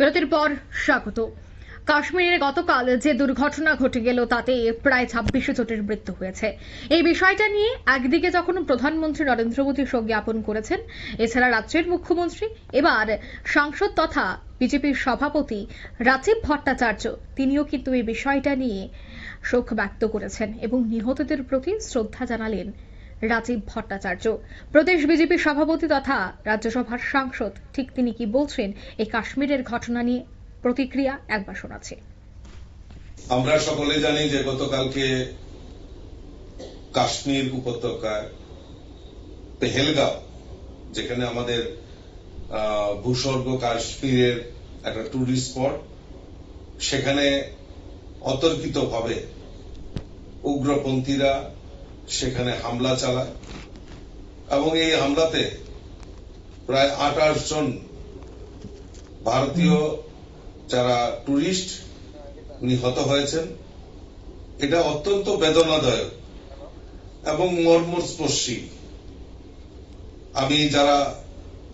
বিরতির পর স্বাগত। কাশ্মীরে গতকাল যে দুর্ঘটনা ঘটে গেল, তাতে প্রায় ছাব্বিশে জনের মৃত্যু হয়েছে। এই বিষয়টা নিয়ে একদিকে যখন প্রধানমন্ত্রী নরেন্দ্র মোদী শোক জ্ঞাপন করেছেন, এছাড়া রাজ্যের মুখ্যমন্ত্রী, এবার সাংসদ তথা বিজেপির সভাপতি রাজীব ভট্টাচার্য, তিনিও কিন্তু এই বিষয়টা নিয়ে শোক ব্যক্ত করেছেন এবং নিহতদের প্রতি শ্রদ্ধা জানালেন রাজীব ভট্টাচার্য। প্রদেশ বিজেপি সভাপতি তথা রাজ্যসভার সাংসদ, ঠিক তিনি কি বলছেন? এই কাশ্মীরের ঘটনা নিয়ে প্রতিক্রিয়া একবার শোনাচ্ছে। আমরা সকলে জানি যে গতকালকে কাশ্মীর উপত্যকায় পেহেলগাঁও, যেখানে আমাদের ভূস্বর্গ কাশ্মীরের একটা টুরিস্ট স্পট সেখানে অতর্কিতভাবে উগ্রপন্থীরা সেখানে হামলা চালায়। এবং এই হামলাতে প্রায় আঠাশ জন ভারতীয় যারা টুরিস্ট নিহত হয়েছেন। এটা অত্যন্ত বেদনাদায়ক এবং মর্মস্পর্শী। আমি যারা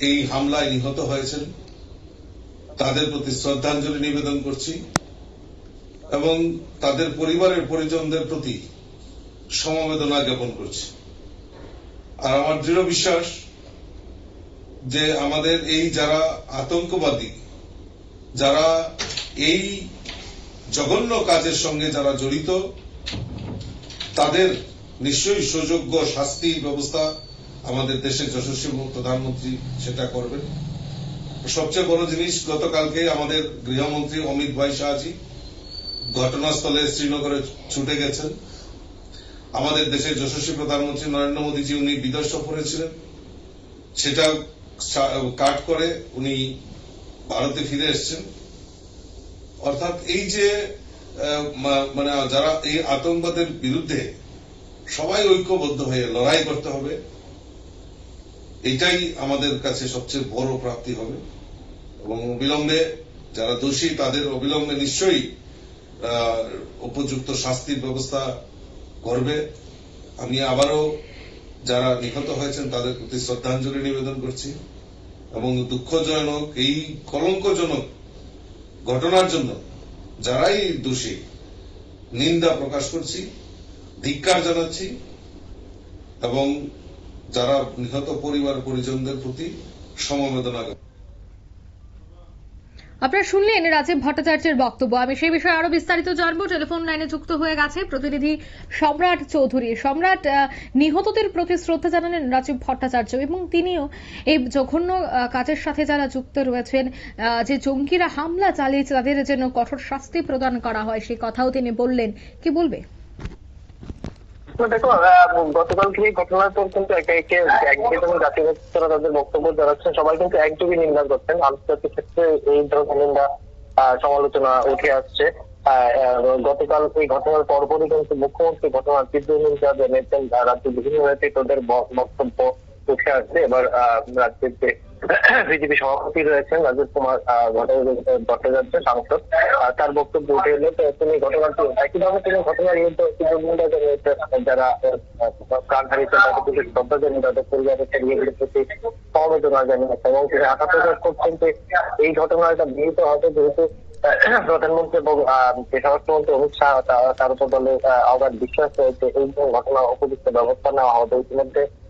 এই হামলায় নিহত হয়েছেন, তাদের প্রতি শ্রদ্ধাঞ্জলি নিবেদন করছি এবং তাদের পরিবারের পরিজনদের প্রতি সমবেদনা জ্ঞাপন করছি। আর আমার দৃঢ় বিশ্বাস যে আমাদের এই যারা আতঙ্কবাদী, যারা এই জঘন্য কাজের সঙ্গে যারা জড়িত, তাদের নিশ্চয়ই সুযোগ্য শাস্তি ব্যবস্থা আমাদের দেশের যশস্বী প্রধানমন্ত্রী সেটা করবেন। সবচেয়ে বড় জিনিস, গতকালকে আমাদের গৃহমন্ত্রী অমিত ভাই শাহজি ঘটনাস্থলে শ্রীনগরে ছুটে গেছেন। আমাদের দেশের যশস্বী প্রধানমন্ত্রী নরেন্দ্র মোদীজি উনি বিদেশ সফরে ছিলেন। সেটা কাট করে উনি ভারতে ফিরে এসছেন। অর্থাৎ এই যে মানে যারা এই আতঙ্কবাদের বিরুদ্ধে সবাই ঐক্যবদ্ধ হয়ে লড়াই করতে হবে, এটাই আমাদের কাছে সবচেয়ে বড় প্রাপ্তি হবে। এবং অবিলম্বে যারা দোষী, তাদের অবিলম্বে নিশ্চয়ই উপযুক্ত শাস্তির ব্যবস্থা করবে আমি আবারও যারা নিহত হয়েছেন তাদের প্রতি শ্রদ্ধাঞ্জলি নিবেদন করছি এবং দুঃখজনক, এই কলঙ্কজনক ঘটনার জন্য যারাই দোষী, নিন্দা প্রকাশ করছি, ধিক্কার জানাচ্ছি এবং যারা নিহত পরিবার পরিজনদের প্রতি সমবেদনা আপনারা শুনলেন রাজীব ভট্টাচার্যের বক্তব্য। আমি সেই বিষয়ে আরও বিস্তারিত জানব। টেলিফোন লাইনে যুক্ত হয়ে গেছে প্রতিনিধি সম্রাট চৌধুরী। সম্রাট নিহতদের প্রতি শ্রদ্ধা জানালেন রাজীব ভট্টাচার্য এবং তিনিও এই জঘন্য কাজের সাথে যারা যুক্ত রয়েছেন যে জঙ্গিরা হামলা চালিয়েছে তাদের যেন কঠোর শাস্তি প্রদান করা হয় সেই কথাও তিনি বললেন। কি বলবে? দেখো গতকালকে এই ঘটনার পর কিন্তু একে একে একদিকে যেমন জাতীয় নেতৃত্বরা তাদের বক্তব্য জানাচ্ছেন, সবাই কিন্তু একযোগে নিন্দা করছেন। আন্তর্জাতিক ক্ষেত্রে এই ধরনের নিন্দা সমালোচনা উঠে আসছে। গতকাল এই ঘটনার পরপরই কিন্তু মুখ্যমন্ত্রী ঘটনার তীব্র নিন্দা জানিয়েছেন। রাজ্যের বিভিন্ন নেতৃত্বদের বক্তব্য উঠে আসছে। এবার রাজ্যের যে বিজেপি সভাপতি রয়েছেন রাজীব কুমার ভট্টাচার্য- সাংসদ। তার বক্তব্য উঠে এলো তো তিনি ঘটনাটি একইভাবে তিনি ঘটনার যারা প্রাণ হারিয়েছেন তাদের প্রতি শ্রদ্ধা জানিয়ে তাদের পরিবারের ছেলেগুলির প্রতি সমবেদনা জানিয়েছেন এবং তিনি আশা প্রকাশ করছেন যে এই ঘটনাটা বিহিত হবে যেহেতু প্রধানমন্ত্রী এবং যে স্বরাষ্ট্রমন্ত্রী অমিত শাহ তার উপর দলে আহ, অগাধ বিশ্বাস রয়েছে এই ঘটনা উপযুক্ত ব্যবস্থা নেওয়া হবে। ইতিমধ্যে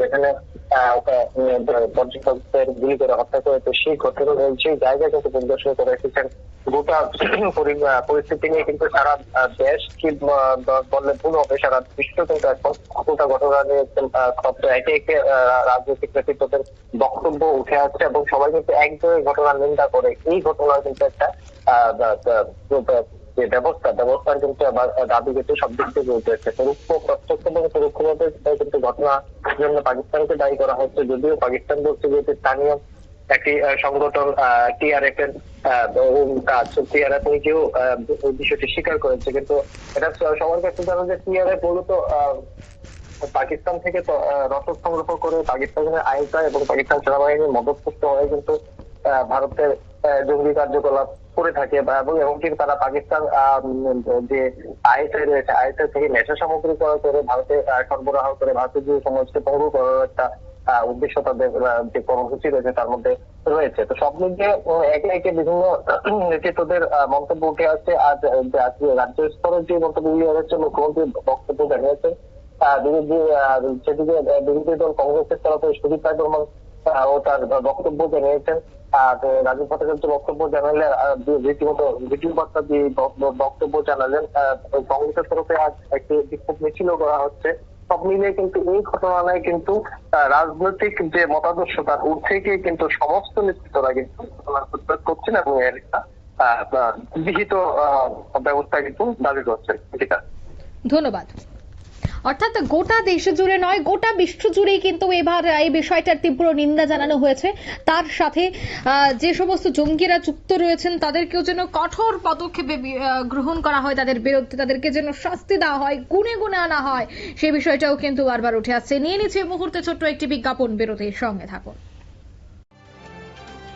যেখানে আহ, আহ, উম, পর্যটকদের গুলি করে হত্যা করেছে সেই ঘটনা সেই জায়গায় কিন্তু পরিদর্শন করে এসেছেন গোটা পরিস্থিতি নিয়ে কিন্তু সারা দেশ কি বললে ভুল হবে সারা বিশ্ব কিন্তু এখন গোটা ঘটনা নিয়ে একে একে রাজনৈতিক নেতৃত্বদের বক্তব্য উঠে আসছে এবং সবাই কিন্তু একযোগে ঘটনার নিন্দা করে। এই ঘটনা কিন্তু একটা আহ, যে ব্যবস্থা ব্যবস্থার কিন্তু দাবি কিন্তু সব দিক থেকে উঠেছে পরোক্ষ প্রত্যক্ষ এবং পরোক্ষভাবে কিন্তু ঘটনার জন্য পাকিস্তানকে দায়ী করা হচ্ছে। যদিও পাকিস্তান বলছে যে স্থানীয় একটি সংগঠন টিআরএফ এর কাজ। টিআরএফ নিজেও বিষয়টি স্বীকার করেছে। কিন্তু এটা সবার কাছে জানা যে টিআরএফ মূলত পাকিস্তান থেকে রসদ সংগ্রহ করে পাকিস্তানের আয়তা এবং পাকিস্তান সেনাবাহিনীর মদত করতে হয় কিন্তু ভারতের জঙ্গি কার্যকলাপ করে থাকে এবং এমনকি তারা পাকিস্তান যে আইএসআই রয়েছে আইএসআই থেকে নেশা সামগ্রী ক্রয় করে ভারতে সরবরাহ করে ভারতের যে সমাজকে পঙ্গু করার একটা উদ্দেশ্য তাদের যে কর্মসূচি রয়েছে তার মধ্যে রয়েছে। তো সব মিলিয়ে একে একে বিভিন্ন নেতৃত্বদের মন্তব্য উঠে আসছে। আজ আজকে রাজ্য স্তরের যে মন্তব্যগুলি হচ্ছে মুখ্যমন্ত্রী বক্তব্য জানিয়েছেন। সেদিকে বিরোধী দল কংগ্রেসের তরফে সুদীপ রায় বর্মন ও তার বক্তব্য জানিয়েছেন। আর রাজীব ভট্টাচার্য বক্তব্য জানালে রীতিমতো ভিডিও বার্তা দিয়ে বক্তব্য জানালেন কংগ্রেসের তরফে আজ একটি বিক্ষোভ মিছিলও করা হচ্ছে। সব মিলিয়ে কিন্তু এই ঘটনায় কিন্তু রাজনৈতিক যে মতাদর্শ তার ঊর্ধ্বে গিয়ে কিন্তু সমস্ত নেতৃত্বরা কিন্তু প্রতিবাদ করছেন এবং এর বিহিত ব্যবস্থা কিন্তু দাবি করছেন। ধন্যবাদ। অর্থাৎ গোটা দেশ জুড়ে নয়, গোটা বিশ্ব জুড়েই কিন্তু এবার, এই বিষয়টার তীব্র নিন্দা জানানো হয়েছে। তার সাথে যে সমস্ত জঙ্গিরা যুক্ত রয়েছেন, তাদেরকেও যেন কঠোর পদক্ষেপে গ্রহণ করা হয় তাদের বিরুদ্ধে, তাদেরকে যেন শাস্তি দেওয়া হয়, গুনে গুনে আনা হয় সেই বিষয়টাও কিন্তু বারবার উঠে আসছে। নিয়ে নিচ্ছে মুহূর্তে ছোট্ট একটি বিজ্ঞাপন, বিরতির সঙ্গে থাকুন।